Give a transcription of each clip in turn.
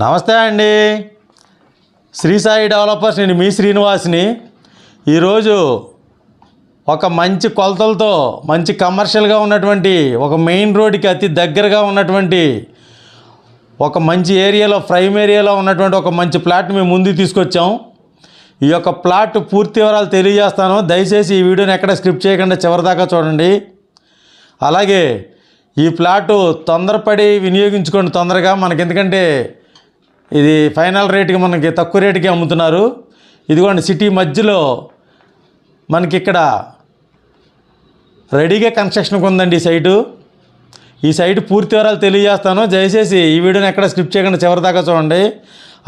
నమస్తే అండి. శ్రీ సాయి డెవలపర్స్ నేను మీ శ్రీనివాస్ని. ఈరోజు ఒక మంచి కొలతలతో మంచి కమర్షియల్గా ఉన్నటువంటి ఒక మెయిన్ రోడ్డుకి అతి దగ్గరగా ఉన్నటువంటి ఒక మంచి ఏరియాలో ప్రైమ్ ఏరియాలో ఉన్నటువంటి ఒక మంచి ప్లాట్ మేము ముందుకు తీసుకొచ్చాం. ఈ యొక్క ప్లాట్ పూర్తి వివరాలు తెలియజేస్తాను. దయచేసి ఈ వీడియోని ఎక్కడ స్క్రిప్ట్ చేయకుండా చివరిదాకా చూడండి. అలాగే ఈ ప్లాటు తొందరపడి వినియోగించుకోండి తొందరగా. మనకి ఎందుకంటే ఇది ఫైనల్ రేటుకి మనకి తక్కువ రేటుకి అమ్ముతున్నారు. ఇదిగోండి సిటీ మధ్యలో మనకి ఇక్కడ రెడీగా కన్స్ట్రక్షన్కి ఉందండి ఈ సైటు. ఈ సైట్ పూర్తి వివరాలు తెలియజేస్తాను. దయచేసి ఈ వీడియోని ఎక్కడ స్క్రిప్ట్ చేయకుండా చివరి దాకా చూడండి.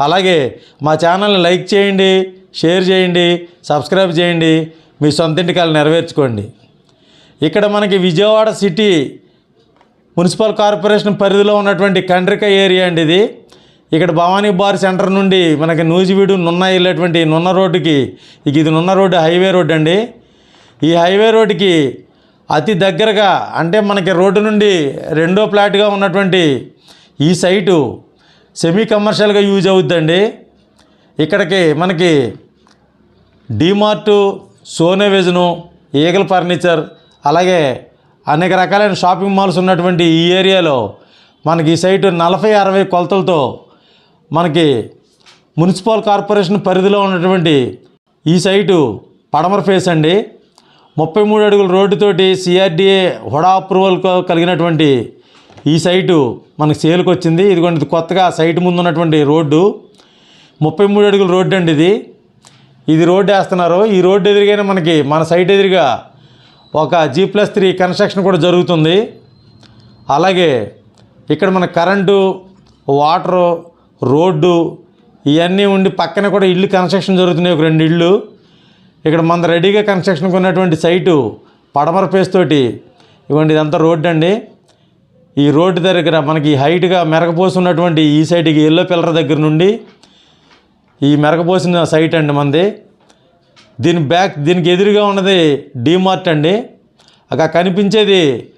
అలాగే మా ఛానల్ని లైక్ చేయండి షేర్ చేయండి సబ్స్క్రైబ్ చేయండి. మీ సొంత ఇంటికాలు నెరవేర్చుకోండి. ఇక్కడ మనకి విజయవాడ సిటీ మున్సిపల్ కార్పొరేషన్ పరిధిలో ఉన్నటువంటి కండ్రిక ఏరియా అండి ఇది. ఇక్కడ భవానీ బార్ సెంటర్ నుండి మనకి నూజివీడు నున్న వెళ్ళేటువంటి నున్న రోడ్డుకి ఇక ఇది నున్న రోడ్డు హైవే రోడ్డు అండి. ఈ హైవే రోడ్డుకి అతి దగ్గరగా అంటే మనకి రోడ్డు నుండి రెండో ప్లాట్గా ఉన్నటువంటి ఈ సైటు సెమీ కమర్షియల్గా యూజ్ అవుద్దండి. ఇక్కడికి మనకి డిమార్టు సోనే ఈగల్ ఫర్నిచర్ అలాగే అనేక రకాలైన షాపింగ్ మాల్స్ ఉన్నటువంటి ఈ ఏరియాలో మనకి ఈ సైటు నలభై అరవై కొలతలతో మనకి మున్సిపల్ కార్పొరేషన్ పరిధిలో ఉన్నటువంటి ఈ సైటు పడమర ఫేస్ అండి. ముప్పై మూడు అడుగుల రోడ్డుతోటి సిఆర్డిఏ హుడా అప్రూవల్ కలిగినటువంటి ఈ సైటు మనకి సేల్కి వచ్చింది. ఇదిగోండి కొత్తగా సైట్ ముందు ఉన్నటువంటి రోడ్డు. ముప్పై మూడు అడుగుల రోడ్డు అండి ఇది. ఇది రోడ్డు వేస్తున్నారు. ఈ రోడ్డు ఎదురుగానే మనకి మన సైట్ ఎదురుగా ఒక జీ ప్లస్ త్రీ కన్స్ట్రక్షన్ కూడా జరుగుతుంది. అలాగే ఇక్కడ మన కరెంటు వాటరు రోడ్డు ఇవన్నీ ఉండి పక్కన కూడా ఇల్లు కన్స్ట్రక్షన్ జరుగుతున్నాయి. ఒక రెండు ఇళ్ళు. ఇక్కడ మన రెడీగా కన్స్ట్రక్షన్కి ఉన్నటువంటి సైటు పడమర పేస్ తోటి. ఇవ్వండి ఇదంతా రోడ్డు అండి. ఈ రోడ్డు దగ్గర మనకి హైట్గా మెరగపోసున్నటువంటి ఈ సైడ్కి ఎల్లో పిల్లర్ దగ్గర నుండి ఈ మెరగపోసిన సైట్ అండి మనది. దీని బ్యాక్ దీనికి ఎదురుగా ఉన్నది డీమార్ట్ అండి. అక్కడ కనిపించేది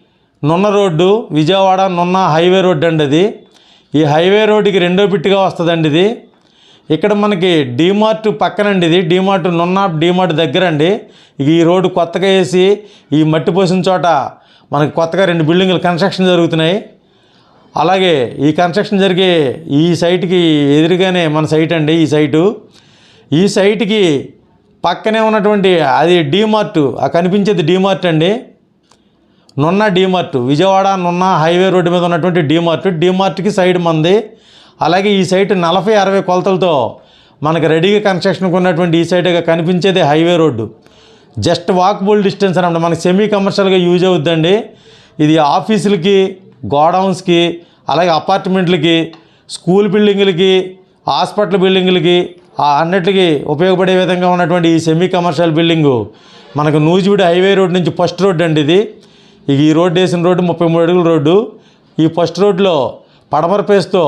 నున్న రోడ్డు విజయవాడ నున్న హైవే రోడ్డు అండి అది. ఈ హైవే రోడ్డుకి రెండో పిట్టిగా వస్తుందండి ఇది. ఇక్కడ మనకి డీమార్ట్ పక్కనండి ఇది. డీమార్ట్ నున్న డీమార్ట్ దగ్గర అండి ఈ రోడ్డు కొత్తగా వేసి ఈ మట్టి పోసిన చోట మనకి కొత్తగా రెండు బిల్డింగులు కన్స్ట్రక్షన్ జరుగుతున్నాయి. అలాగే ఈ కన్స్ట్రక్షన్ జరిగే ఈ సైట్కి ఎదురుగానే మన సైట్ అండి ఈ సైటు. ఈ సైట్కి పక్కనే ఉన్నటువంటి అది డీమార్ట్ ఆ కనిపించేది డీమార్ట్ అండి. నున్న డీమార్ట్ విజయవాడ నున్న హైవే రోడ్డు మీద ఉన్నటువంటి డీమార్ట్ డీమార్ట్కి సైడ్ మంది. అలాగే ఈ సైట్ నలభై అరవై కొలతలతో మనకి రెడీగా కన్స్ట్రక్షన్కి ఉన్నటువంటి ఈ సైడ్గా కనిపించేది highway road. Just walkable distance అనమాట మనకి సెమీ కమర్షియల్గా యూజ్ అవుద్దండి. ఇది ఆఫీసులకి గోడౌన్స్కి అలాగే అపార్ట్మెంట్లకి స్కూల్ బిల్డింగులకి హాస్పిటల్ బిల్డింగులకి ఆ అన్నిటికీ ఉపయోగపడే విధంగా ఉన్నటువంటి ఈ సెమీ కమర్షియల్ బిల్డింగు. మనకు నూజివీడు హైవే రోడ్ నుంచి ఫస్ట్ రోడ్ అండి ఇది. ఇక ఈ రోడ్డు వేసిన రోడ్డు ముప్పై మూడు అడుగుల రోడ్డు. ఈ ఫస్ట్ రోడ్లో పడమర పేస్తో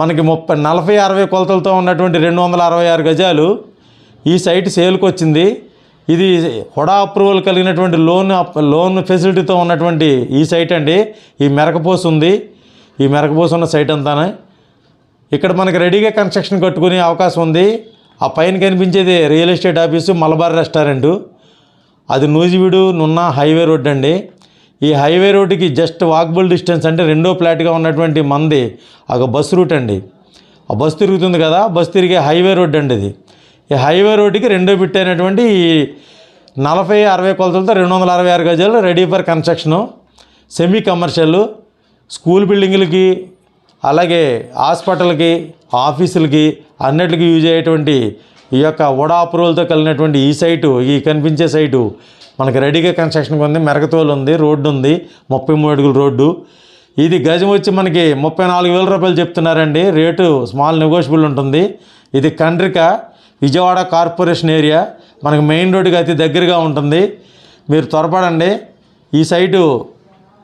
మనకి ముప్పై నలభై అరవై కొలతలతో ఉన్నటువంటి రెండు వందల అరవై ఆరు గజాలు ఈ సైట్ సేల్కి వచ్చింది. ఇది హుడా అప్రూవల్ కలిగినటువంటి లోన్ లోన్ ఫెసిలిటీతో ఉన్నటువంటి ఈ సైట్ అండి. ఈ మెరకపోసు ఉంది. ఈ మెరకపోసు ఉన్న సైట్ అంతానే. ఇక్కడ మనకి రెడీగా కన్స్ట్రక్షన్ కట్టుకునే అవకాశం ఉంది. ఆ పైన కనిపించేది real estate office Malabar restaurant. అది నూజివీడు నున్న హైవే రోడ్ అండి. ఈ హైవే రోడ్డుకి జస్ట్ వాకబుల్ డిస్టెన్స్ అంటే రెండో ఫ్లాట్గా ఉన్నటువంటి మంది ఒక బస్ రూట్ అండి. ఆ బస్ తిరుగుతుంది కదా బస్ తిరిగే హైవే రోడ్ అండి ఇది. ఈ హైవే రోడ్డుకి రెండో పెట్టైనటువంటి ఈ నలభై అరవై కొలతలతో రెండు వందల అరవై ఆరు గజాలు ready for construction. Semi commercial school బిల్డింగులకి అలాగే హాస్పిటల్కి ఆఫీసులకి అన్నిటికీ యూజ్ అయ్యేటువంటి ఈ యొక్క వడా అప్రూవల్తో కలిగినటువంటి ఈ సైటు ఈ కనిపించే సైటు మనకి రెడీగా కన్స్ట్రక్షన్ ఉంది మెరకతోలు ఉంది రోడ్డు ఉంది ముప్పై మూడు అడుగుల రోడ్డు. ఇది గజం వచ్చి మనకి ముప్పై నాలుగు వేల రూపాయలు చెప్తున్నారండి. రేటు స్మాల్ నెగోషియబుల్ ఉంటుంది. ఇది కండ్రిక విజయవాడ కార్పొరేషన్ ఏరియా. మనకి మెయిన్ రోడ్డుకి అతి దగ్గరగా ఉంటుంది. మీరు త్వరపడండి. ఈ సైటు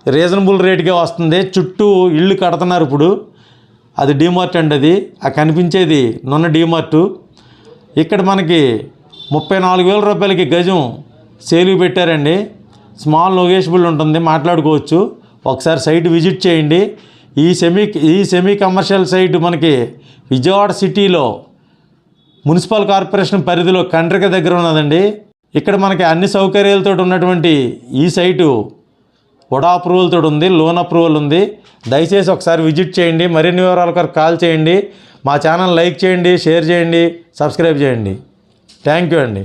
రీజనబుల్ రేట్గా వస్తుంది. చుట్టూ ఇళ్ళు కడుతున్నారు ఇప్పుడు. అది డీమార్ట్ అండి అది. ఆ కనిపించేది నున్న డీమార్టు. ఇక్కడ మనకి ముప్పై నాలుగు వేల రూపాయలకి గజం సేల్కి పెట్టారండి. స్మాల్ లొకేషబుల్ ఉంటుంది మాట్లాడుకోవచ్చు. ఒకసారి సైట్ విజిట్ చేయండి. ఈ సెమీ ఈ సెమీ కమర్షియల్ సైట్ మనకి విజయవాడ సిటీలో మున్సిపల్ కార్పొరేషన్ పరిధిలో కండ్రిక దగ్గర ఉన్నదండి. ఇక్కడ మనకి అన్ని సౌకర్యాలతో ఉన్నటువంటి ఈ సైటు వడా అప్రూవల్ ఉంది లోన్ అప్రూవల్ ఉంది. దయచేసి ఒకసారి విజిట్ చేయండి మరిన్ని వివరాల కొరకు కాల్ చేయండి. మా ఛానల్ లైక్ చేయండి షేర్ చేయండి సబ్స్క్రైబ్ చేయండి. థ్యాంక్ యూ అండి.